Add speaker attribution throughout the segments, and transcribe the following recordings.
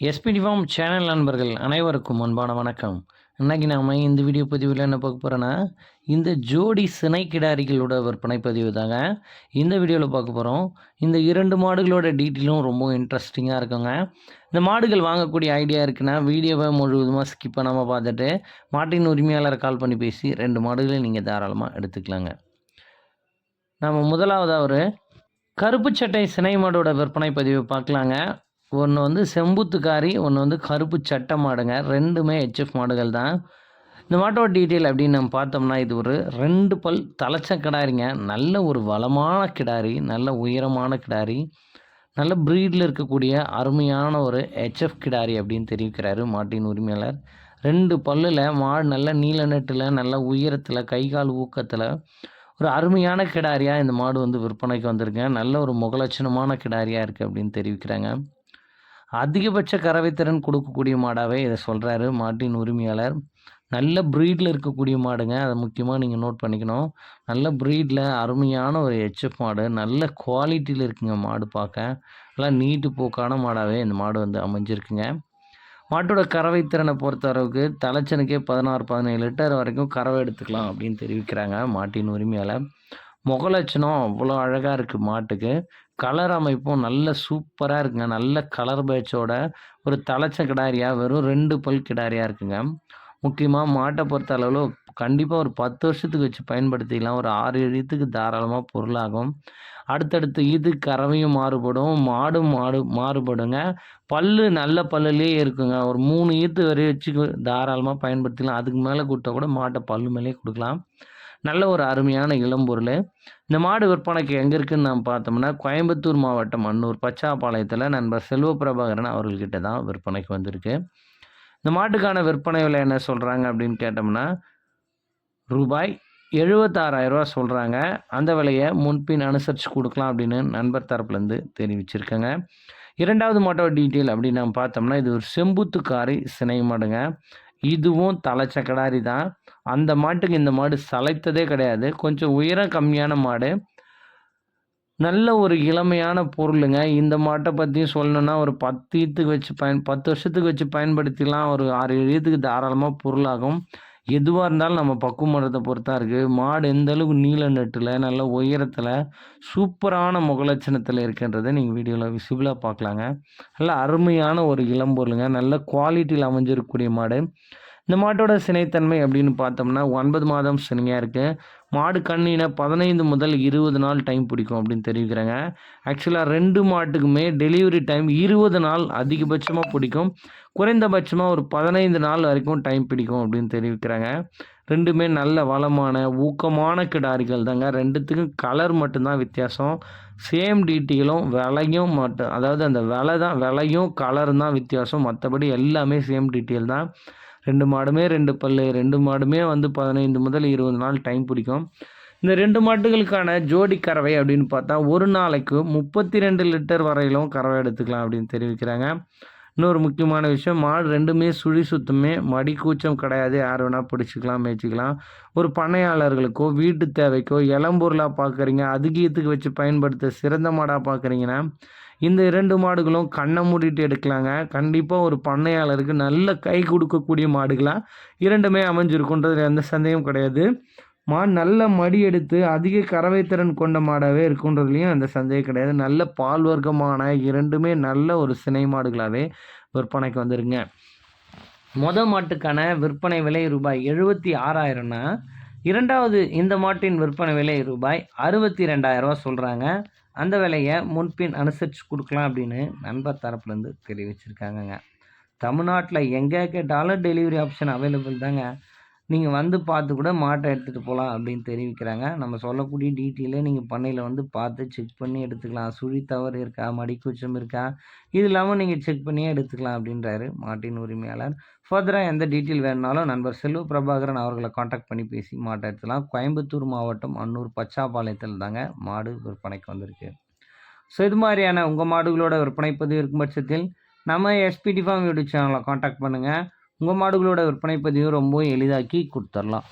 Speaker 1: SPD form channel நண்பர்கள் அனைவருக்கும் அன்பான வணக்கம். இன்னைக்கு நாம் இந்த வீடியோ பதிவில் என்ன பார்க்க போகிறோன்னா இந்த ஜோடி சினை கிடாரிகளோட விற்பனை பதிவு தாங்க. இந்த வீடியோவில் பார்க்க போகிறோம் இந்த இரண்டு மாடுகளோட டீட்டெயிலும் ரொம்ப இன்ட்ரெஸ்டிங்காக இருக்குங்க. இந்த மாடுகள் வாங்கக்கூடிய ஐடியா இருக்குன்னா வீடியோவை முழுவதுமாக ஸ்கிப் பண்ணாமல் பார்த்துட்டு மாட்டின் உரிமையாளரை கால் பண்ணி பேசி ரெண்டு மாடுகளை நீங்கள் தாராளமாக எடுத்துக்கலாங்க. நம்ம முதலாவதாக ஒரு கருப்பு சட்டை சினை மாடோட விற்பனை பதிவு பார்க்கலாங்க. ஒன்று வந்து செம்புத்துக்காரி ஒன்று வந்து கருப்பு சட்டை மாடுங்க. ரெண்டுமே ஹெச்எஃப் மாடுகள் தான். இந்த மாட்டோட டீட்டெயில் அப்படின்னு நம்ம பார்த்தோம்னா இது ஒரு ரெண்டு பல் தலைச்ச கிடாரிங்க. நல்ல ஒரு வளமான கிடாரி நல்ல உயரமான கிடாரி. நல்ல ப்ரீடில் இருக்கக்கூடிய அருமையான ஒரு ஹெச்எஃப் கிடாரி அப்படின்னு தெரிவிக்கிறாரு மாட்டின் உரிமையாளர். ரெண்டு பல்லில் மாடு நல்ல நீல நெட்டில் நல்ல உயரத்தில் கை கால் ஊக்கத்தில் ஒரு அருமையான கிடாரியாக இந்த மாடு வந்து விற்பனைக்கு வந்திருங்க நல்ல ஒரு முகலட்சணமான கிடாரியாக இருக்குது அப்படின்னு தெரிவிக்கிறாங்க. அதிகபட்ச கறவைத்திறன் கொடுக்கக்கூடிய மாடாகவே இதை சொல்கிறாரு மாட்டின் உரிமையாளர். நல்ல ப்ரீடில் இருக்கக்கூடிய மாடுங்க. அதை முக்கியமாக நீங்கள் நோட் பண்ணிக்கணும். நல்ல ப்ரீடில் அருமையான ஒரு ஹெச்எஃப் மாடு. நல்ல குவாலிட்டியில் இருக்குங்க மாடு பார்க்க. நல்லா நீட்டு போக்கான மாடாகவே இந்த மாடு வந்து அமைஞ்சிருக்குங்க. மாட்டோட கறவை திறனை பொறுத்த அளவுக்கு தலைச்சனுக்கே பதினாறு பதினேழு லிட்டர் வரைக்கும் கறவை எடுத்துக்கலாம் அப்படின்னு தெரிவிக்கிறாங்க மாட்டின் உரிமையாளர். முகலட்சணம் அவ்வளோ அழகாக இருக்குது மாட்டுக்கு. கலர் அமைப்பும் நல்ல சூப்பராக இருக்குங்க. நல்ல கலர் பேட்சோட ஒரு தலைச்ச கிடாரியாக வெறும் ரெண்டு பல் கிடாரியாக இருக்குங்க. முக்கியமாக மாட்டை பொறுத்த அளவில் கண்டிப்பாக ஒரு பத்து வருஷத்துக்கு வச்சு பயன்படுத்திக்கலாம். ஒரு ஆறு எழுத்துக்கு தாராளமாக பொருளாகும். அடுத்தடுத்து இது கறவையும் மாறுபடும் மாடும் மாடு மாறுபடுங்க. பல்லு நல்ல பல்லுலேயே இருக்குங்க. ஒரு மூணு ஈத்து வரை வச்சு தாராளமாக பயன்படுத்திக்கலாம். அதுக்கு மேலே கொடுத்தா கூட மாட்டை பல்லு மேலேயே கொடுக்கலாம். நல்ல ஒரு அருமையான இளம்பொருள் இந்த மாடு விற்பனைக்கு எங்கே இருக்குதுன்னு நாம் பார்த்தோம்னா கோயம்புத்தூர் மாவட்டம் அன்னூர் பச்சாப்பாளையத்தில் நண்பர் செல்வ பிரபாகரன் அவர்கள்கிட்ட தான் விற்பனைக்கு வந்திருக்கு. இந்த மாட்டுக்கான விற்பனை விலை என்ன சொல்கிறாங்க அப்படின்னு கேட்டோம்னா ரூபாய் எழுபத்தாறாயிரரூவா சொல்கிறாங்க அந்த விலையை முன்பின் அனுசரித்து கொடுக்கலாம் அப்படின்னு நண்பர் தரப்புலேருந்து தெரிவிச்சிருக்கேங்க. இரண்டாவது மாட்டோட டீட்டெயில் அப்படின்னு நம்ம பார்த்தோம்னா இது ஒரு செம்புத்துக்காரி சினை மாடுங்க. இதுவும் தலைச்சக்கடாரி தான். அந்த மாட்டுக்கு இந்த மாடு சளைத்ததே கிடையாது. கொஞ்சம் உயரம் கம்மியான மாடு. நல்ல ஒரு இளமையான பொருளுங்க. இந்த மாட்டை பற்றியும் சொல்லணுன்னா ஒரு பத்து ஈத்துக்கு வச்சு பயன் பத்து வருஷத்துக்கு வச்சு பயன்படுத்திலாம் ஒரு ஆறு ஏழு ஈத்துக்கு தாராளமாக பொருளாகும். எதுவாக இருந்தாலும் நம்ம பக்குவமரத்தை பொறுத்தா இருக்குது மாடு எந்த அளவுக்கு நீல நெட்டில் நல்ல உயரத்தில் சூப்பரான முகலட்சணத்தில் இருக்கின்றத நீங்கள் வீடியோவில் விசிபிளாக பார்க்கலாங்க நல்ல அருமையான ஒரு இளம்பொருளுங்க. நல்ல குவாலிட்டியில் அமைஞ்சிருக்கக்கூடிய மாடு. இந்த மாட்டோட சினைத்தன்மை அப்படின்னு பார்த்தோம்னா ஒன்பது மாதம் சினையாக இருக்குது மாடு கண்ணின பதினைந்து முதல் இருபது நாள் டைம் பிடிக்கும் அப்படின்னு தெரிவிக்கிறாங்க. ஆக்சுவலாக ரெண்டு மாட்டுக்குமே டெலிவரி டைம் இருபது நாள் அதிகபட்சமாக பிடிக்கும். குறைந்தபட்சமாக ஒரு பதினைந்து நாள் வரைக்கும் டைம் பிடிக்கும் அப்படின்னு தெரிவிக்கிறாங்க. ரெண்டுமே நல்ல வளமான ஊக்கமான கிடாரிகள் தாங்க. ரெண்டுத்துக்கும் கலர் மட்டும்தான் வித்தியாசம். சேம் டீட்டெயிலும் விலையும் மட்டும் அதாவது அந்த விலை தான் விலையும் கலரும் தான் வித்தியாசம். மற்றபடி எல்லாமே சேம் டீட்டெயில் தான். ரெண்டு மாடுமே ரெண்டு பல் ரெண்டு மாடுமே வந்து பதினைந்து முதல் இருபது நாள் டைம் பிடிக்கும். இந்த ரெண்டு மாட்டுகளுக்கான ஜோடி கறவை அப்படின்னு பார்த்தா ஒரு நாளைக்கு முப்பத்தி ரெண்டு லிட்டர் வரையிலும் கறவை எடுத்துக்கலாம் அப்படின்னு தெரிவிக்கிறாங்க. இன்னொரு முக்கியமான விஷயம் மாடு ரெண்டுமே சுழி சுத்தமே மடி கூச்சம் கிடையாது. யார் வேணால் பிடிச்சிக்கலாம் மேய்ச்சிக்கலாம். ஒரு பண்ணையாளர்களுக்கோ வீட்டு தேவைக்கோ இளம்பொருளாக பார்க்குறீங்க அதுக்கீத்துக்கு வச்சு பயன்படுத்த சிறந்த மாடாக பார்க்குறீங்கன்னா இந்த இரண்டு மாடுகளும் கண்ணை மூடிட்டு எடுக்கலாங்க. கண்டிப்பாக ஒரு பண்ணையாளருக்கு நல்ல கை கொடுக்கக்கூடிய மாடுகளாக இரண்டுமே அமைஞ்சிருக்குன்றது எந்த சந்தேகம் கிடையாது. மாடு நல்ல மடி எடுத்து அதிக கறவை திறன் கொண்ட மாடாகவே இருக்குன்றதுலையும் அந்த சந்தேகம் கிடையாது. நல்ல பால் வர்க்கமான இரண்டுமே நல்ல ஒரு சினை மாடுகளாகவே விற்பனைக்கு வந்துருங்க. மொத மாட்டுக்கான விற்பனை விலை ரூபாய் எழுபத்தி ஆறாயிரம்னா இரண்டாவது இந்த மாட்டின் விற்பனை விலை ரூபாய் அறுபத்தி ரெண்டாயிரரூவா சொல்கிறாங்க அந்த விலையை முன்பின் அனுசரித்து கொடுக்கலாம் அப்படின்னு நண்பர் தரப்புலேருந்து தெரிவிச்சிருக்காங்கங்க. தமிழ்நாட்டில் எங்கே கேட்டாலும் டெலிவரி ஆப்ஷன் அவைலபிள் தாங்க. நீங்கள் வந்து பார்த்து கூட மாட்டை எடுத்துகிட்டு போகலாம் அப்படின்னு தெரிவிக்கிறாங்க. நம்ம சொல்லக்கூடிய டீட்டெயிலே நீங்கள் பண்ணையில் வந்து பார்த்து செக் பண்ணி எடுத்துக்கலாம். சுழி தவறு இருக்கா? மடிக்கூச்சம் இருக்கா? இது இல்லாமல் நீங்கள் செக் பண்ணியே எடுத்துக்கலாம் அப்படின்றாரு மாட்டின் உரிமையாளர். ஃபர்தராக எந்த டீட்டெயில் வேணுனாலும் நண்பர் செல்வ பிரபாகரன் அவர்களை காண்டாக்ட் பண்ணி பேசி மாட்டை எடுத்துக்கலாம். கோயம்புத்தூர் மாவட்டம் அன்னூர் பச்சாப்பாளையத்தில் தாங்க மாடு விற்பனைக்கு வந்திருக்கு. ஸோ இது மாதிரியான உங்கள் மாடுகளோட விற்பனை பதிவு இருக்கும் பட்சத்தில் நம்ம எஸ்பிடி ஃபார்ம் யூடியூப் சேனலை காண்டாக்ட் பண்ணுங்கள் உங்கள் மாடுகளோட விற்பனை பதிவு ரொம்பவும் எளிதாக்கி கொடுத்துடலாம்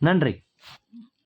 Speaker 1: நன்றி.